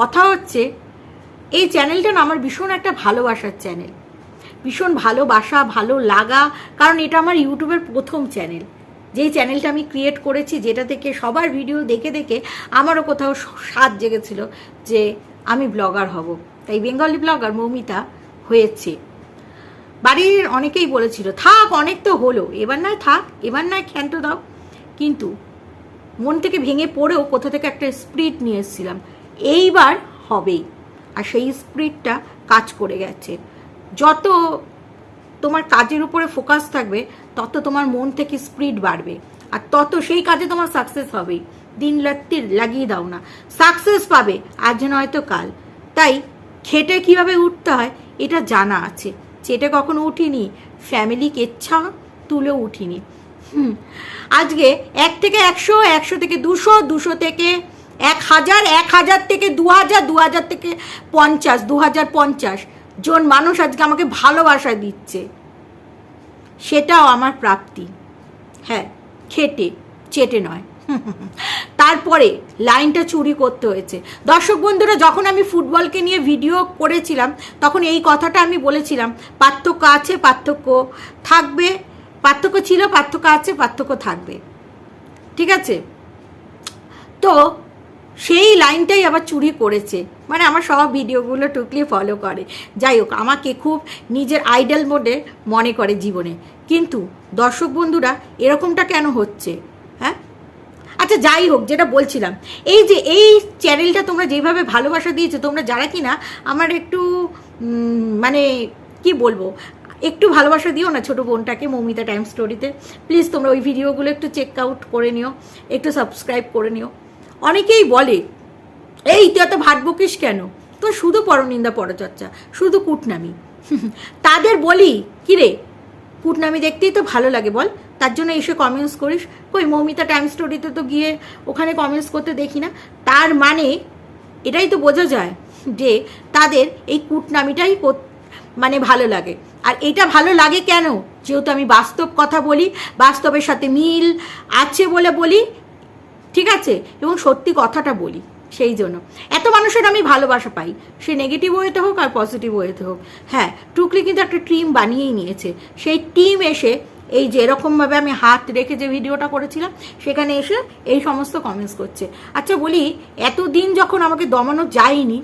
কথা হচ্ছে, এই চ্যানেলটা না আমার ভীষণ একটা ভালোবাসার চ্যানেল। ভীষণ ভালোবাসা, ভালো লাগা, কারণ এটা আমার ইউটিউবের প্রথম চ্যানেল। যেই চ্যানেলটা আমি ক্রিয়েট করেছি, যেটা থেকে সবার ভিডিও দেখে দেখে আমারও কোথাও স্বাদ জেগেছিল যে আমি ব্লগার হব। তাই বেঙ্গলি ব্লগার মৌমিতা হয়েছে। বাড়ির অনেকেই বলেছিল, থাক, অনেক তো হলো। এবার নয় থাক, এবার নয় ক্ষান্ত দাও। কিন্তু মন থেকে ভেঙে পড়েও কোথা থেকে একটা স্প্রিট নিয়ে এসেছিলাম। এইবার হবেই। আর সেই স্প্রিটটা কাজ করে গেছে। যত তোমার কাজের উপরে ফোকাস থাকবে, তত তোমার মন থেকে স্প্রিট বাড়বে। আর তত সেই কাজে তোমার সাকসেস হবেই। দিন রাত্রি লাগিয়ে দাও না। সাকসেস পাবে, আজ নয়তো কাল। তাই খেটে কীভাবে উঠতে হয়, এটা জানা আছে। চেটে কখনো উঠিনি ফ্যামিলি কেচ্ছা তুলে উঠিনি। হুম, আজকে এক থেকে একশো একশো থেকে দুশো দুশো থেকে এক হাজার এক হাজার থেকে দু হাজার দু হাজার থেকে পঞ্চাশ, দু হাজার পঞ্চাশ। জন মানুষ আজকে আমাকে ভালোবাসা দিচ্ছে। সেটাও আমার প্রাপ্তি। হ্যাঁ খেটে, চেটে নয়। তারপরে লাইনটা চুরি করতে হয়েছে। দর্শক বন্ধুরা, যখন আমি ফুটবলকে নিয়ে ভিডিও করেছিলাম, তখন এই কথাটা আমি বলেছিলাম, পার্থক্য আছে, পার্থক্য থাকবে, পার্থক্য ছিল, পার্থক্য আছে, পার্থক্য থাকবে। ঠিক আছে? তো সেই লাইনটাই আবার চুরি করেছে। মানে আমার সব ভিডিওগুলো টুকলি ফলো করে। যাই হোক, আমাকে খুব নিজের আইডল মোডে মনে করে জীবনে। কিন্তু দর্শক বন্ধুরা, এরকমটা কেন হচ্ছে? হ্যাঁ? আচ্ছা যাই হোক, যেটা বলছিলাম, এই যে এই চ্যানেলটা তোমরা যেভাবে ভালোবাসা দিয়েছ, তোমরা যারা কিনা আমার একটু মানে কি বলব, একটু ভালোবাসা দিও না ছোটো বোনটাকে মৌমিতা টাইম স্টোরিতে। প্লিজ তোমরা ওই ভিডিওগুলো একটু চেক আউট করে নিও, একটু সাবস্ক্রাইব করে নিও। অনেকেই বলে, এই, তুই এত ভাট বকিস কেন? তো শুধু পরনিন্দা, পরচর্চা, শুধু কুটনামি। তাদের বলি কিরে কুটনামি দেখতেই তো ভালো লাগে বল। তার জন্য এসে কমেন্টস করিস। কই, মৌমিতা টাইম স্টোরিতে তো গিয়ে ওখানে কমেন্টস করতে দেখি না। তার মানে এটাই তো বোঝা যায় যে তাদের এই কুটনামিটাই মানে ভালো লাগে। আর এটা ভালো লাগে কেন? যেহেতু আমি বাস্তব কথা বলি, বাস্তবের সাথে মিল আছে বলে বলি ঠিক আছে? এবং সত্যি কথাটা বলি, সেই জন্য। এত মানুষের আমি ভালোবাসা পাই। সে নেগেটিভ ওয়েতে হোক আর পজিটিভ ওয়েতে হোক। হ্যাঁ টুকলি কিন্তু একটা টিম বানিয়েই নিয়েছে। সেই টিম এসে এই যে এরকমভাবে আমি হাত রেখে যে ভিডিওটা করেছিলাম, সেখানে এসে এই সমস্ত কমেন্টস করছে। আচ্ছা বলি, এতদিন যখন আমাকে দমানো যায়নি,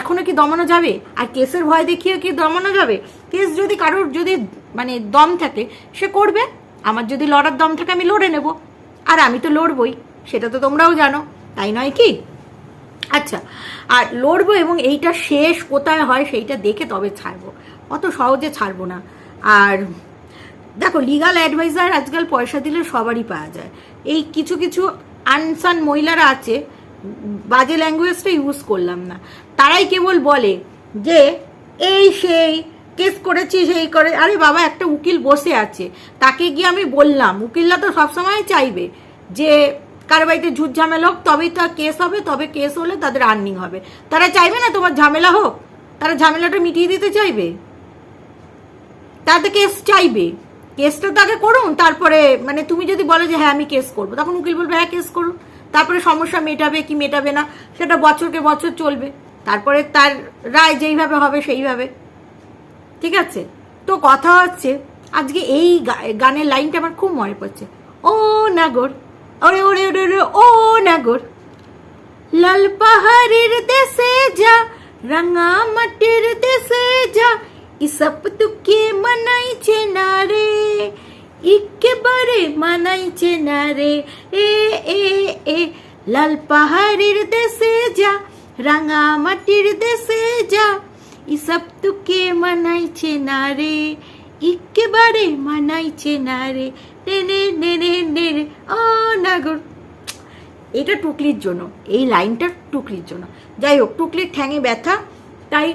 এখনও কি দমানো যাবে? আর কেসের ভয় দেখিয়ে কি দমানো যাবে? কেস যদি কারোর যদি মানে দম থাকে, সে করবে। আমার যদি লড়ার দম থাকে, আমি লড়ে নেব। আর আমি তো লড়বই। সেটা তো তোমরাও জানো, তাই নয় কি? আচ্ছা আর লড়বো এবং এইটা শেষ কোথায় হয় সেইটা দেখে তবে ছাড়বো, অত সহজে ছাড়বো না। আর দেখো লিগাল অ্যাডভাইজার আজকাল পয়সা দিলে সবারই পাওয়া যায়। এই কিছু কিছু আনসান মহিলারা আছে, বাজে ল্যাঙ্গুয়েজটা ইউজ করলাম না। তারাই কেবল বলে যে, এই সেই, কেস করেছি, সেই করে, আরে বাবা, একটা উকিল বসে আছে, তাকে গিয়ে আমি বললাম, উকিলরা তো সবসময় চাইবে যে কার বাড়িতে ঝুট ঝামেলা হোক, তবেই তো কেস হবে, তবে কেস হলে তাদের আর্নিং হবে। তারা চাইবে না তোমার ঝামেলা হোক? তারা ঝামেলাটা মিটিয়ে দিতে চাইবে? তাতে কেস চাইবে। কেসটা তো আগে করুন, তারপরে মানে তুমি যদি বলো যে হ্যাঁ আমি কেস করব, তখন উকিল বলবে হ্যাঁ কেস করুন। তারপরে সমস্যা মেটাবে কি মেটাবে না, সেটা বছরকে বছর চলবে। তারপরে তার রায় যেইভাবে হবে সেইভাবে। ঠিক আছে? তো কথা হচ্ছে, আজকে এই গানের লাইনটা আমার খুব মনে পড়ছে। ও নাগর ওরে ওরে ওরে ওরে ও নাগর লাল পাহাড়ের দেশে যা রাঙা মাটির দেশে যা ইসব তুকে মানাইছে না রে একেবারে মানাইছে না রে এ এ এ লাল পাহাড়ের দেশে যা রাঙা মাটির দেশে যা ইসব তুকে মানাইছে না রে একেবারে মানাইছে না রে নে নে নে নে ও নাগর এটা টুকলির জন্য, এই লাইনটা টুকলির জন্য। যাই হোক, টুকলির ঠ্যাঙে ব্যথা, তাই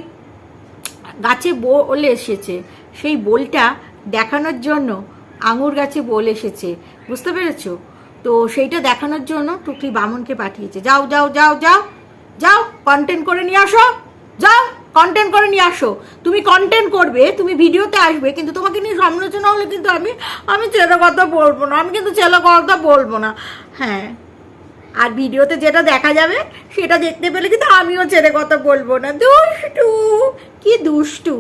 গাছে বোল এসেছে। সেই বোলটা দেখানোর জন্য আঙুর গাছে বোল এসেছে। বুঝতে পেরেছ? তো সেইটা দেখানোর জন্য টুকলি বামনকে পাঠিয়েছে। যাও যাও যাও যাও যাও কন্টেন্ট করে নিয়ে আসো। যাও। কন্টেন্ট করে নিয়ে আসো। তুমি কন্টেন্ট করবে, তুমি ভিডিওতে আসবে, কিন্তু তোমাকে নিয়ে সমালোচনা হলে কিন্তু আমি আমি ছেলে কথা বলব না, আমি কিন্তু ছেলে কথা বলব না। হ্যাঁ। আর ভিডিওতে যেটা দেখা যাবে, সেটা দেখতে পেলে কিন্তু আমিও ছেড়ে কথা বলব না। দুষ্টু! কি দুষ্টু!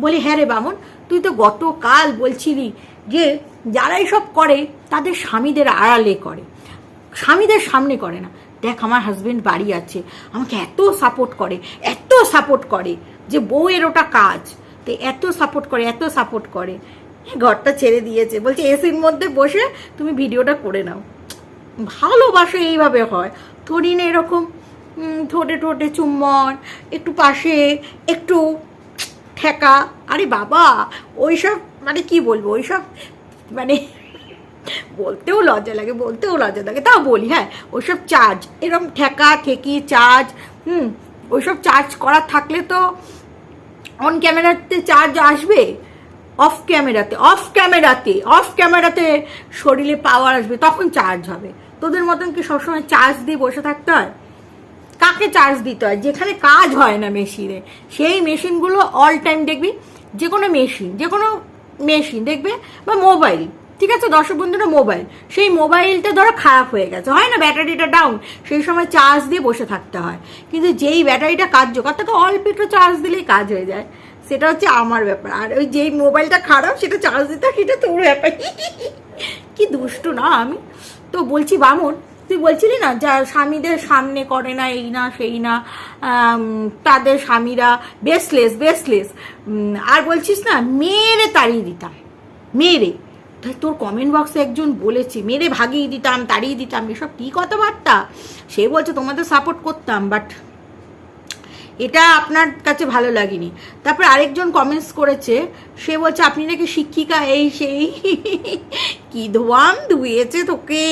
বলি হ্যাঁ রে বামন, তুই তো গতকাল বলছিলি যে যারা এসব করে, তাদের স্বামীদের আড়ালে করে। স্বামীদের সামনে করে না। দেখ আমার হাজব্যান্ড বাড়ি আছে। আমাকে এত সাপোর্ট করে, এত সাপোর্ট করে যে বউয়ের ওটা কাজ। তো এত সাপোর্ট করে, এত সাপোর্ট করে। ঘরটা ছেড়ে দিয়েছে। বলছে এসির মধ্যে বসে তুমি ভিডিওটা করে নাও। ভালোবাসা এইভাবে হয়। থরি না এরকম ঠোঁটে ঠোঁটে চুম্বন, একটু পাশে, একটু ঠেকা। আরে বাবা, ওইসব মানে কি বলব, ওইসব মানে বলতেও লজ্জা লাগে, বলতেও লজ্জা লাগে। তাও বলি হ্যাঁ ওইসব চার্জ এরকম ঠেকা, ঠেকি চার্জ হুম, ওইসব চার্জ করা থাকলে তো অন ক্যামেরাতে চার্জ আসবে অফ ক্যামেরাতে অফ ক্যামেরাতে অফ ক্যামেরাতে শরীরে পাওয়ার আসবে, তখন চার্জ হবে। তোদের মতন কি সবসময় চার্জ দিয়ে বসে থাকতে হয়? কাকে চার্জ দিতে হয়? যেখানে কাজ হয় না মেশিনে সেই মেশিনগুলো অল টাইম দেখবি যে কোনো মেশিন যে কোনো মেশিন দেখবে? বা মোবাইল ঠিক আছে, দর্শক বন্ধুরা মোবাইল সেই মোবাইলটা ধরো খারাপ হয়ে গেছে। হয় না, ব্যাটারিটা ডাউন সেই সময় চার্জ দিয়ে বসে থাকতে হয়। কিন্তু যেই ব্যাটারিটা কার্যকর তাকে অল্প একটু চার্জ দিলেই কাজ হয়ে যায়। সেটা হচ্ছে আমার ব্যাপার। আর ওই যেই মোবাইলটা খারাপ, সেটা চার্জ দিতে সেটা তোর ব্যাপার। কি দুষ্টু না আমি? তো বলছি, বামন, তুই বলছিলি না, যা স্বামীদের সামনে করে না, এই না, সেই না তাদের স্বামীরা বেসলেস বেসলেস আর বলছিস না, মেয়েরে তাড়িয়ে দিতাম। মেয়েরে। তাই তোর কমেন্ট বক্সে একজন বলেছে, মেরে ভাগিয়ে দিতাম, তাড়িয়ে দিতাম, এসব কী কথাবার্তা? সে বলছে, তোমাদের সাপোর্ট করতাম বাট এটা আপনার কাছে ভালো লাগেনি। তারপর আরেকজন কমেন্টস করেছে, সে বলছে, আপনি নাকি শিক্ষিকা, এই সেই কি ধোয়াম ধুয়েছে তোকে?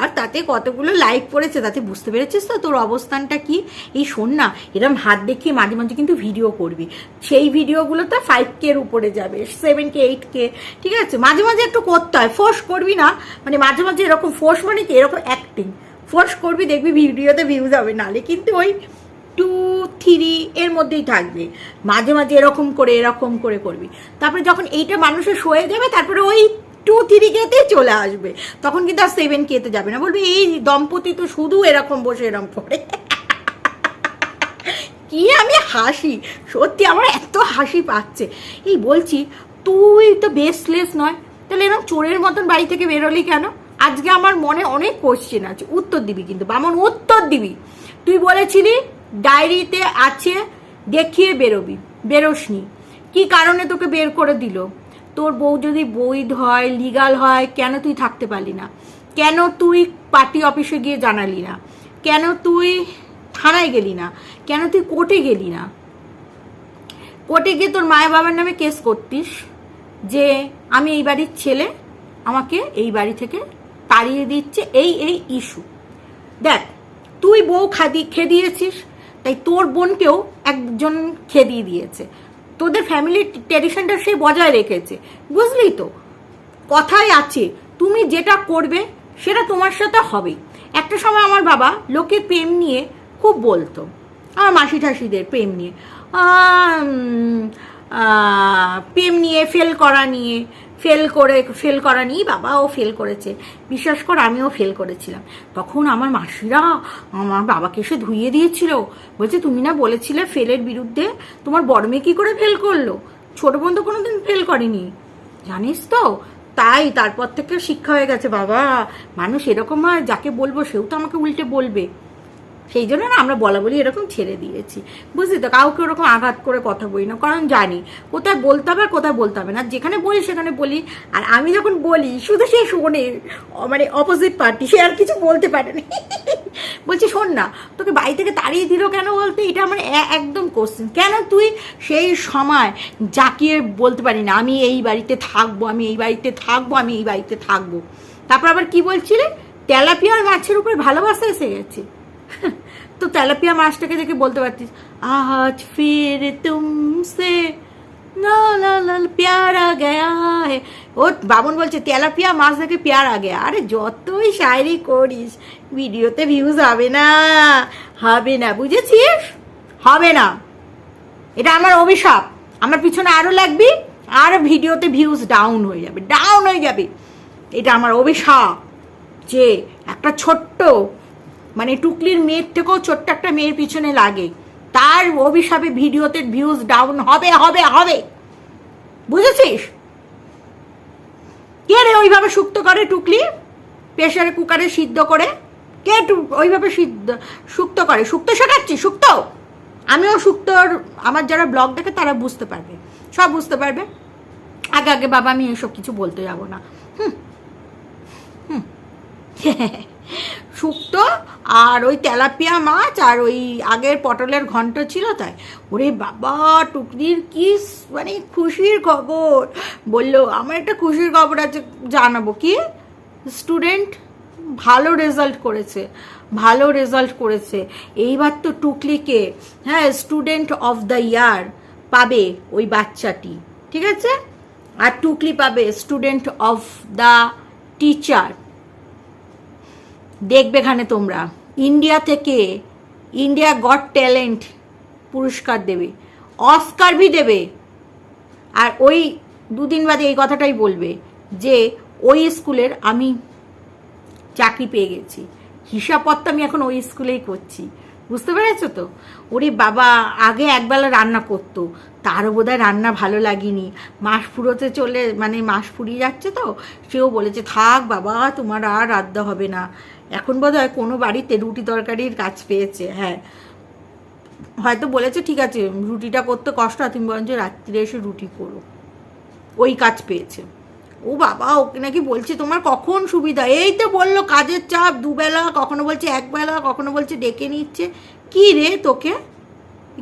আর তাতে কতগুলো লাইক পড়েছে, তাতে বুঝতে পেরেছিস তো তোর অবস্থানটা কি? এই শোন না, এরম হাত দেখিয়ে মাঝে মাঝে কিন্তু ভিডিও করবি। সেই ভিডিওগুলো তো ফাইভ কের উপরে যাবে সেভেন কে এইট কে ঠিক আছে? মাঝে মাঝে একটু করতে হয় ফোর্স করবি না। মানে মাঝে মাঝে এরকম ফোর্স মানে কি? এরকম অ্যাক্টিং ফোর্স করবি, দেখবি ভিডিওতে ভিউজ হবে। নালে কিন্তু ওই টু থ্রি এর মধ্যেই থাকবে। মাঝে মাঝে এরকম করে এরকম করে করবি। তারপরে যখন এইটা মানুষের সয়ে যাবে, তারপরে ওই টু থ্রি কেতেই চলে আসবে। তখন কিন্তু আর সেভেন কেতে যাবে না। বলবে, এই দম্পতি তো শুধু এরকম বসে এরকম করে। কি আমি হাসি! সত্যি আমার এত হাসি পাচ্ছে। এই বলছি, তুই তো বেসলেস নয়। তাহলে এরকম চোরের মতন বাড়ি থেকে বেরোলি কেন? আজকে আমার মনে অনেক কোশ্চেন আছে। উত্তর দিবি কিন্তু, বামন, উত্তর দিবি। তুই বলেছিলি ডায়েরিতে আছে, দেখিয়ে বেরোবি। বেরোসনি। কি কারণে তোকে বের করে দিল? তোর বউ যদি বৈধ হয় লিগাল হয়, কেন তুই থাকতে পারলি না? কেন তুই পার্টি অফিসে গিয়ে জানালি না? কেন তুই থানায় গেলি না? কেন তুই কোর্টে গেলি না? কোর্টে গিয়ে তোর মায়ের বাবার নামে কেস করতিস যে, আমি এই বাড়ির ছেলে, আমাকে এই বাড়ি থেকে তাড়িয়ে দিচ্ছে এই এই ইস্যু দেখ, তুই বউ খাদি, খেদিয়েছিস তাই তোর বোনকেও একজন খেদিয়ে দিয়েছে। তোদের ফ্যামিলির ট্রেডিশনটা সে বজায় রেখেছে। বুঝলি তো? কথায় আছে, তুমি যেটা করবে সেটা তোমার সাথে হবেই। একটা সময় আমার বাবা লোকের প্রেম নিয়ে খুব বলতো, আমার মাসি ঠাসিদের প্রেম নিয়ে প্রেম নিয়ে, ফেল করা নিয়ে ফেল করে, ফেল করা নিয়েই বাবাও ফেল করেছে। বিশ্বাস কর, আমিও ফেল করেছিলাম। তখন আমার মাসিরা আমার বাবাকে এসে ধুইয়ে দিয়েছিল। বলছে, তুমি না বলেছিলে ফেলের বিরুদ্ধে তোমার বড় মেয়ে কী করে ফেল করল? ছোট বোন তো কোনোদিন ফেল করেনি। জানিস তো? তাই তারপর থেকে শিক্ষা হয়ে গেছে বাবা। মানুষ এরকম হয়, যাকে বলব সেও তো আমাকে উল্টে বলবে। সেই জন্য না আমরা বলা বলি এরকম ছেড়ে দিয়েছি। বুঝলি তো? কাউকে ওরকম আঘাত করে কথা বলি না। কারণ জানি, কোথায় বলতে হবে আর কোথায় বলতে হবে না। যেখানে বলি, সেখানে বলি। আর আমি যখন বলি, শুধু সে শোনে মানে অপোজিট পার্টি সে আর কিছু বলতে পারে না। বলছি, শোন না, তোকে বাড়ি থেকে তাড়িয়ে দিল কেন বলতে? এটা আমার একদম কোশ্চেন কেন তুই সেই সময় জাকিয়ে বলতে পারি না, আমি এই বাড়িতে থাকব, আমি এই বাড়িতে থাকব, আমি এই বাড়িতে থাকব? তারপর আবার কি বলছিলে? তেলাপিয়ার মাছের উপর ভালোবাসা এসে গেছে। তো তেলাপিয়া মাছটাকে দেখে বলতে পারতিস, আজ ফির তুমসে প্যারা গয়া ও বাবন বলছে, তেলাপিয়া মাছ দেখে প্যারা গয়া। আরে যতই শায়রি করিস, ভিডিওতে ভিউজ হবে না হবে না, বুঝেছিস? হবে না। এটা আমার অভিশাপ। আমার পিছনে আরও লাগবি, আর ভিডিওতে ভিউজ ডাউন হয়ে যাবে ডাউন হয়ে যাবে। এটা আমার অভিশাপ যে একটা ছোট্ট মানে টুকলির মেয়ের থেকেও ছোট্ট একটা মেয়ের পিছনে লাগে। তার অভিশাপে ভিডিওতে ভিউজ ডাউন হবে হবে হবে। বুঝেছিস? কে রে ওইভাবে শুক্ত করে টুকলি? প্রেশারে কুকারে সিদ্ধ করে? কে ওইভাবে সিদ্ধ শুক্ত করে? শুক্ত শেখাচ্ছি শুক্ত আমিও শুক্তর আমার যারা ব্লগ দেখে তারা বুঝতে পারবে। সব বুঝতে পারবে। আগে আগে বাবা, আমি এসব কিছু বলতে যাব না। হুম। হুম। শুক্তো আর ওই তেলাপিয়া মাছ আর ওই আগের পটলের ঘন্ট ছিল তাই। ওরে বাবা, টুকরির কি মানে খুশির খবর? বলল, আমার একটা খুশির খবর আছে, জানাব কি? স্টুডেন্ট ভালো রেজাল্ট করেছে, ভালো রেজাল্ট করেছে। এইবার তো টুকলিকে হ্যাঁ স্টুডেন্ট অফ দ্য ইয়ার পাবে ওই বাচ্চাটি, ঠিক আছে? আর টুকলি পাবে স্টুডেন্ট অফ দ্য টিচার। দেখবে এখানে তোমরা। ইন্ডিয়া থেকে ইন্ডিয়া গড ট্যালেন্ট পুরস্কার দেবে অস্কার ভি দেবে। আর ওই দুদিন বাদে এই কথাটাই বলবে যে, ওই স্কুলের আমি চাকরি পেয়ে গেছি। হিসাবপত্র আমি এখন ওই স্কুলেই করছি। বুঝতে পেরেছ তো? ওরে বাবা, আগে একবেলা রান্না করতো। তারও বোধহয় রান্না ভালো লাগেনি। মাস ফুরোতে চলে মানে মাস ফুরিয়ে যাচ্ছে তো, সেও বলেছে, থাক বাবা, তোমার আর রাদ্দা হবে না। এখন বোধহয় কোনো বাড়িতে রুটি তরকারির কাজ পেয়েছে হ্যাঁ। হয়তো বলেছে, ঠিক আছে, রুটিটা করতে কষ্ট হয়, তুমি বরঞ্চ রাত্রিরে এসে রুটি করো। ওই কাজ পেয়েছে। ও বাবা, ওকে নাকি বলছে তোমার কখন সুবিধা? এই তো বলল কাজের চাপ, দুবেলা, কখনো বলছে একবেলা, কখনো বলছে ডেকে নিচ্ছে। কি রে তোকে?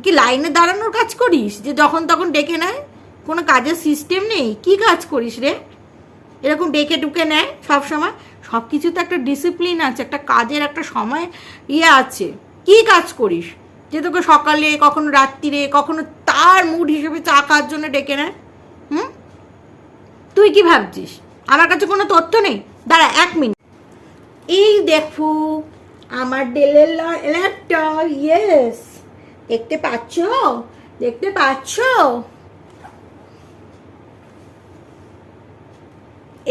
কি লাইনে দাঁড়ানোর কাজ করিস? যে যখন তখন ডেকে নেয়? কোনো কাজের সিস্টেম নেই? কি কাজ করিস রে? এরকম ডেকে ডুকে নেয় সব সময়? সব কিছু তো একটা ডিসিপ্লিন আছে, একটা কাজের একটা সময় ইয়ে আছে। কি কাজ করিস? যে তোকে সকালে, কখনো রাত্রিরে, কখনো তার মুড হিসেবে চা খাওয়ার জন্য ডেকে নেয়? হুম? তুই কি ভাবছিস? আমার কাছে কোনো তথ্য নেই? দাঁড়া, এক মিনিট। এই দেখো, আমার ডেলের ল্যাপটপ ইয়েস দেখতে পাচ্ছ? দেখতে পাচ্ছ?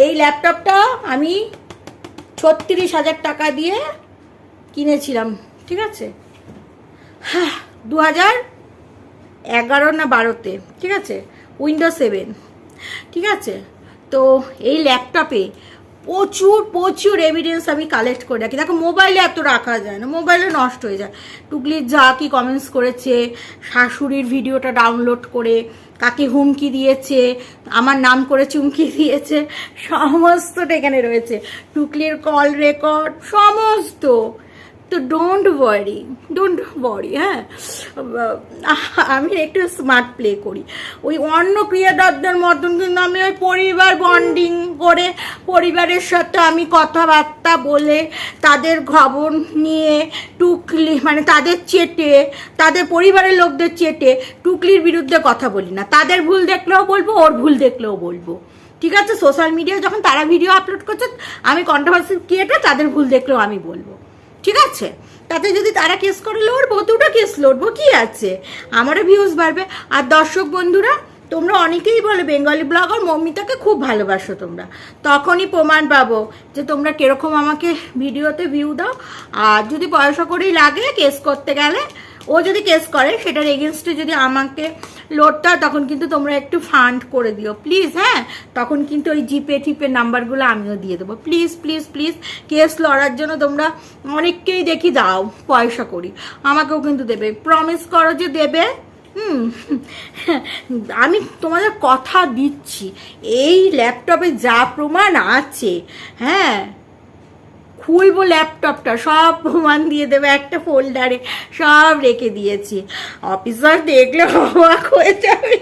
এই ল্যাপটপটা আমি ছত্রিশ হাজার টাকা দিয়ে কিনেছিলাম, ঠিক আছে? হ্যাঁ দু হাজার এগারো না বারোতে, ঠিক আছে? উইন্ডো সেভেন ঠিক আছে? তো এই ল্যাপটপে প্রচুর প্রচুর এভিডেন্স আমি কালেক্ট করে রাখি। দেখো মোবাইলে এত রাখা যায় না। মোবাইলে নষ্ট হয়ে যায়। টুকলির যা কি কমেন্টস করেছে, শাশুড়ির ভিডিওটা ডাউনলোড করে, কাকে হুমকি দিয়েছে, আমার নাম করে চুমকি দিয়েছে, সমস্তটা এখানে রয়েছে। টুকলির কল রেকর্ড সমস্ত। তো ডোন্ট ওয়ারি ডোন্ট ওয়ারি হ্যাঁ? আমি একটু স্মার্ট প্লে করি। ওই অন্য ক্রিয়েটারদের মতন কিন্তু আমি ওই পরিবার বন্ডিং করে, পরিবারের সাথে আমি কথাবার্তা বলে, তাদের খবর নিয়ে টুকলি মানে তাদের চেটে, তাদের পরিবারের লোকদের চেটে টুকলির বিরুদ্ধে কথা বলি না। তাদের ভুল দেখলেও বলব, ওর ভুল দেখলেও বলব। ঠিক আছে? সোশ্যাল মিডিয়ায় যখন তারা ভিডিও আপলোড করছে, আমি কন্ট্রোভার্সি ক্রিয়েটার তাদের ভুল দেখলেও আমি বলব। ঠিক আছে? তাতে যদি তারা কেস করে, লড়বো, দুটো কেস লড়বো, কি আছে? আমারও ভিউজ বাড়বে। আর দর্শক বন্ধুরা, তোমরা অনেকেই বলে বেঙ্গলি ব্লগার মমিতাকে খুব ভালোবাসো তোমরা। তখনই প্রমাণ পাবো যে তোমরা কীরকম আমাকে ভিডিওতে ভিউ দাও। আর যদি পয়সা করেই লাগে কেস করতে গেলে ও যদি কেস করে, সেটার এগেনস্টে যদি আমাকে হয় তখন কিন্তু তোমরা একটু ফান্ড করে দিও। প্লিজ হ্যাঁ? তখন কিন্তু ওই জিপে টিপে নাম্বারগুলো আমিও দিয়ে দেবো। প্লিজ প্লিজ প্লিজ কেস লড়ার জন্য তোমরা অনেককেই দেখি দাও, পয়সা করি। আমাকেও কিন্তু দেবে। প্রমিস করো যে দেবে। হুম। আমি তোমাদের কথা দিচ্ছি। এই ল্যাপটপে যা প্রমাণ আছে হ্যাঁ? খুলবো ল্যাপটপটা, সব প্রমাণ দিয়ে দেবে একটা ফোল্ডারে, সব রেখে দিয়েছি। অফিসার দেখলে অবাক হয়ে যাবে।